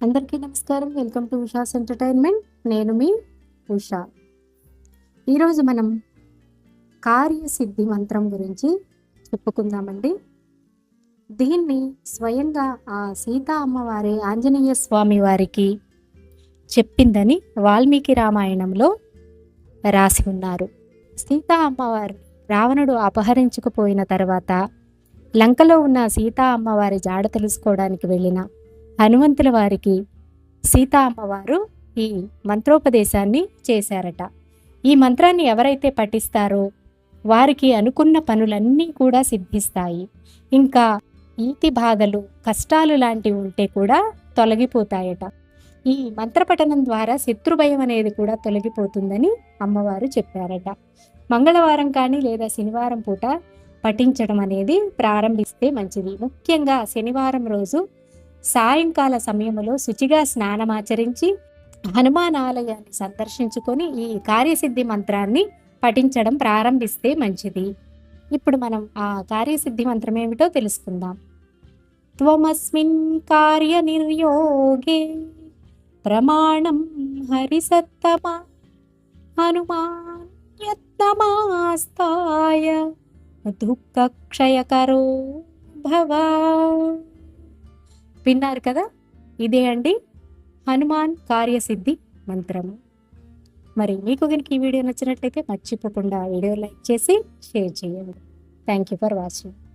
అందరికీ నమస్కారం. Welcome to Usha's entertainment. నేను మీ ఉషా. ఈరోజు మనం కార్యసిద్ధి మంత్రం గురించి చెప్పుకుందామండి. దీన్ని స్వయంగా ఆ సీతా అమ్మవారి ఆంజనేయ స్వామి వారికి చెప్పిందని వాల్మీకి రామాయణంలో రాసి ఉన్నారు. సీతా అమ్మవారు రావణుడు అపహరించుకుపోయిన తర్వాత లంకలో ఉన్న సీతా అమ్మవారి జాడ తెలుసుకోవడానికి వెళ్ళిన హనుమంతుల వారికి సీతా అమ్మవారు ఈ మంత్రోపదేశాన్ని చేశారట. ఈ మంత్రాన్ని ఎవరైతే పఠిస్తారో వారికి అనుకున్న పనులన్నీ కూడా సిద్ధిస్తాయి. ఇంకా ఈతి బాధలు కష్టాలు లాంటివి ఉంటే కూడా తొలగిపోతాయట. ఈ మంత్రపఠనం ద్వారా శత్రుభయం అనేది కూడా తొలగిపోతుందని అమ్మవారు చెప్పారట. మంగళవారం కానీ లేదా శనివారం పూట పఠించడం అనేది ప్రారంభిస్తే మంచిది. ముఖ్యంగా శనివారం రోజు సాయంకాల సమయంలో శుచిగా స్నానమాచరించి హనుమానాలయాన్ని సందర్శించుకొని ఈ కార్యసిద్ధి మంత్రాన్ని పఠించడం ప్రారంభిస్తే మంచిది. ఇప్పుడు మనం ఆ కార్యసిద్ధి మంత్రం ఏమిటో తెలుసుకుందాం. త్వమస్మిన్ కార్య నిర్యోగే ప్రమాణం హరిసత్తమ హనుమాన్ యత్నమాస్తాయ దుఃఖక్షయకరో భవ విన్నారు కదా? ఇదే అండి హనుమాన్ కార్యసిద్ధి మంత్రము. మరి మీకు కనుక ఈ వీడియో నచ్చినట్లయితే మర్చిపోకుండా వీడియో లైక్ చేసి షేర్ చేయండి. Thank you for watching